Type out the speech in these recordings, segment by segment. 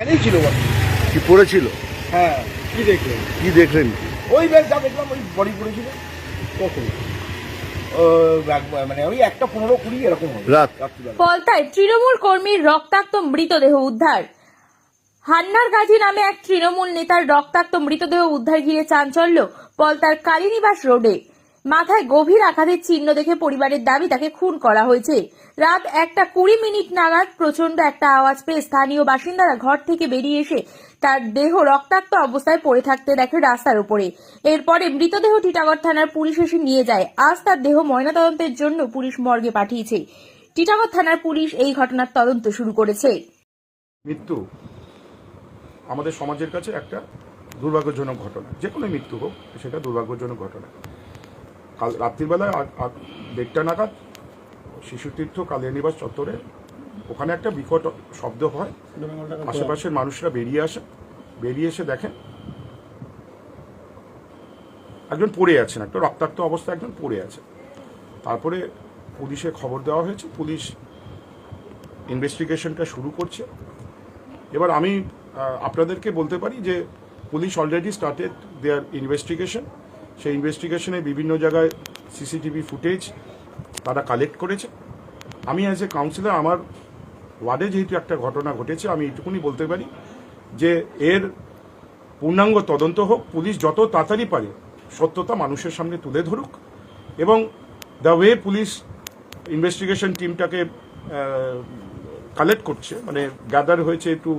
এখানেই ছিল বটে। কি পড়েছিল? হ্যাঁ কি দেখলেন? কি দেখলেন? ওই ব্যাগ যা দেখলাম ওই বডি পড়েছিল। কখন ও, মানে। পলতায় তৃণমূল কর্মীর রক্তাক্ত মৃতদেহ উদ্ধার। হান্নার গাজী নামে এক তৃণমূল নেতার রক্তাক্ত মৃতদেহ উদ্ধার ঘিরে চাঞ্চল্য পলতার কালীনিবাস রোডে। মাথায় গভীর আঘাতের চিহ্ন দেখে পরিবারের দাবি তাকে খুন করা হয়েছে। রাত একটা কুড়ি মিনিট নাগাদ প্রচণ্ড একটা আওয়াজ পেয়ে স্থানীয় বাসিন্দারা ঘর থেকে বেরিয়ে এসে তার দেহ রক্তাক্ত অবস্থায় পড়ে থাকতে দেখে রাস্তার উপরে এরপরে মৃতদেহ টিটাগড় থানার পুলিশ এসে নিয়ে যায়। আজ তার দেহ ময়নাতদন্তের জন্য পুলিশ মর্গে পাঠিয়েছে। টিটাগড় থানার পুলিশ এই ঘটনার তদন্ত শুরু করেছে। মৃত্যু আমাদের সমাজের কাছে একটা দুর্ভাগ্যজনক ঘটনা। যে কোনো মৃত্যু হোক, সেটা দুর্ভাগ্যজনক ঘটনা। কাল রাত্রিবেলায় দেড়টা নাগাদ শিশুতীর্থ কালিয়ানিবাস চত্বরে ওখানে একটা বিকট শব্দ হয়। আশেপাশের মানুষরা বেরিয়ে আসে। বেরিয়ে এসে দেখেন একজন পড়ে আছেন, একটা রক্তাক্ত অবস্থায় একজন পড়ে আছে। তারপরে পুলিশে খবর দেওয়া হয়েছে, পুলিশ ইনভেস্টিগেশনটা শুরু করছে। এবার আমি আপনাদেরকে বলতে পারি যে police already started their investigation সেই ইনভেস্টিগেশনে বিভিন্ন জায়গায় সিসিটিভি ফুটেজ তারা কালেক্ট করেছে। আমি অ্যাজ এ কাউন্সিলর আমার ওয়ার্ডে যেহেতু একটা ঘটনা ঘটেছে, আমি এইটুকুনি বলতে পারি যে এর পূর্ণাঙ্গ তদন্ত হোক, পুলিশ যত তাড়াতাড়ি পারে সত্যতা মানুষের সামনে তুলে ধরুক এবং দ্য ওয়ে পুলিশ ইনভেস্টিগেশন টিমটাকে কালেক্ট করছে মানে গ্যাদার হয়েছে একটু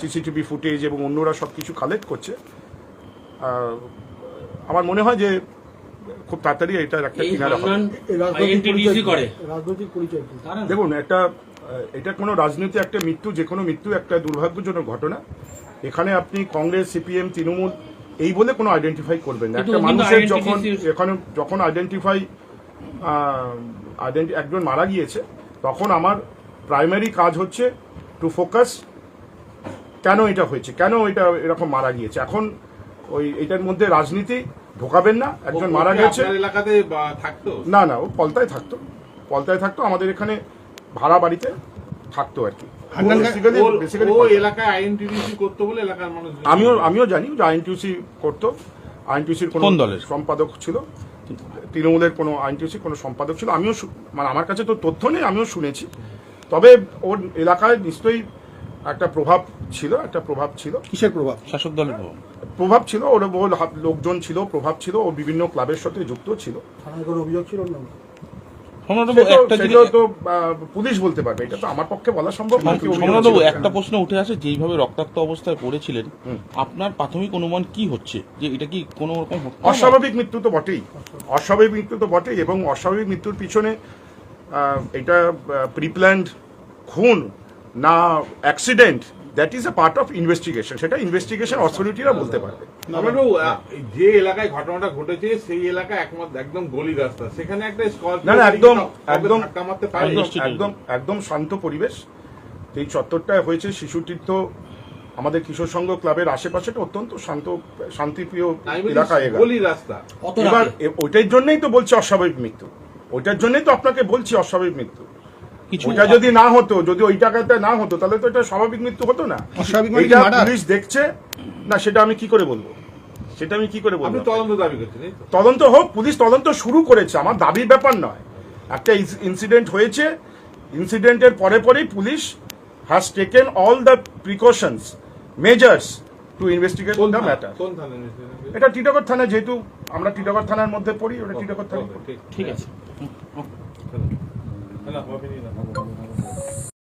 সিসিটিভি ফুটেজ এবং অন্যরা সব কিছু কালেক্ট করছে আমার মনে হয় যে খুব তাড়াতাড়ি এটার একটা কিনারা হবে। দেখুন একটা এটা কোনো রাজনীতি একটা মৃত্যু যে কোনো মৃত্যু একটা দুর্ভাগ্যজনক ঘটনা। এখানে আপনি কংগ্রেস সিপিএম তৃণমূল এই বলে কোনো আইডেন্টিফাই করবেন না। একটা মানুষের যখন এখানে যখন আইডেন্টিফাই একজন মারা গিয়েছে তখন আমার প্রাইমারি কাজ হচ্ছে টু ফোকাস কেন এটা হয়েছে কেন এটা এরকম মারা গিয়েছে। এখন ওই এটার মধ্যে রাজনীতি ঢোকাবেন না একজন মারা গেছে। এলাকাতে থাকতো? না না ও পলতায় থাকতো। পলতায় থাকতো আমাদের এখানে ভাড়া বাড়িতে থাকতো আর কি। আমিও আমিও জানি যে আইনটিউসি করতো। আইনটিউসির কোনো কোন দলের? সম্পাদক ছিল। তৃণমূলের কোনো আইনটিউসি কোনো সম্পাদক ছিল। আমিও মানে আমার কাছে তো তথ্য নেই আমিও শুনেছি। তবে ওর এলাকায় নিশ্চয়ই একটা প্রভাব ছিল একটা প্রভাব ছিল। কিসের প্রভাব? শাসক দলের ভবন প্রভাব ছিল ওর ওর হাত- লোকজন ছিল প্রভাব ছিল ও বিভিন্ন ক্লাবের সাথে যুক্ত ছিল। পুলিশ বলতে পারবে এটা তো আমার পক্ষে বলা সম্ভব ছিল। একটা প্রশ্ন উঠে আসে যেইভাবে রক্তাক্ত অবস্থায় পড়েছিলেন আপনার প্রাথমিক অনুমান কি হচ্ছে? যে এটা কি কোনো রকম অস্বাভাবিক মৃত্যু তো বটেই। অস্বাভাবিক মৃত্যু তো বটেই এবং অস্বাভাবিক মৃত্যুর পিছনে এটা প্রিপ্ল্যান্ড খুন না accident that is a part of investigation সেটা ইনভেস্টিগেশন অথরিটিরা বলতে পারবে। যে এলাকায় ঘটনাটা ঘটেছে সেই এলাকা একমাত্র একদম গলি রাস্তা। সেখানে একটা স্করপিও না না একদম একদম একদম একদম শান্ত পরিবেশ। এই চত্বরটায় হয়েছে শিশুতীর্থ আমাদের কিশোর সংঘ ক্লাবের আশেপাশেটা অত্যন্ত শান্ত শান্তিপ্রিয় এলাকা গলি রাস্তা। এবার ওইটার জন্যই তো বলছি অস্বাভাবিক মৃত্যু। ওইটার জন্যই তো আপনাকে বলছি অস্বাভাবিক মৃত্যু। কিছু ওইটা যদি না হতো যদি ওই টাকাতে না হতো তাহলে তো এটা স্বাভাবিক মৃত্যু হতো না। অস্বাভাবিক মানে? পুলিশ দেখছে না সেটা আমি কি করে বলব? সেটা আমি কি করে বলব? তদন্ত দাবি করছেন তদন্ত হোক পুলিশ তদন্ত শুরু করেছে আমার দাবির ব্যাপার নয়। একটা ইনসিডেন্ট হয়েছে ইনসিডেন্টের পরে পরেই police has taken all the precautions measures to investigate the matter? এটা টিটাগড় থানা যেহেতু আমরা টিটাগড় থানার মধ্যে পড়ি ওটা টিটাগড় থানা। ঠিক আছে। 我给你拿过来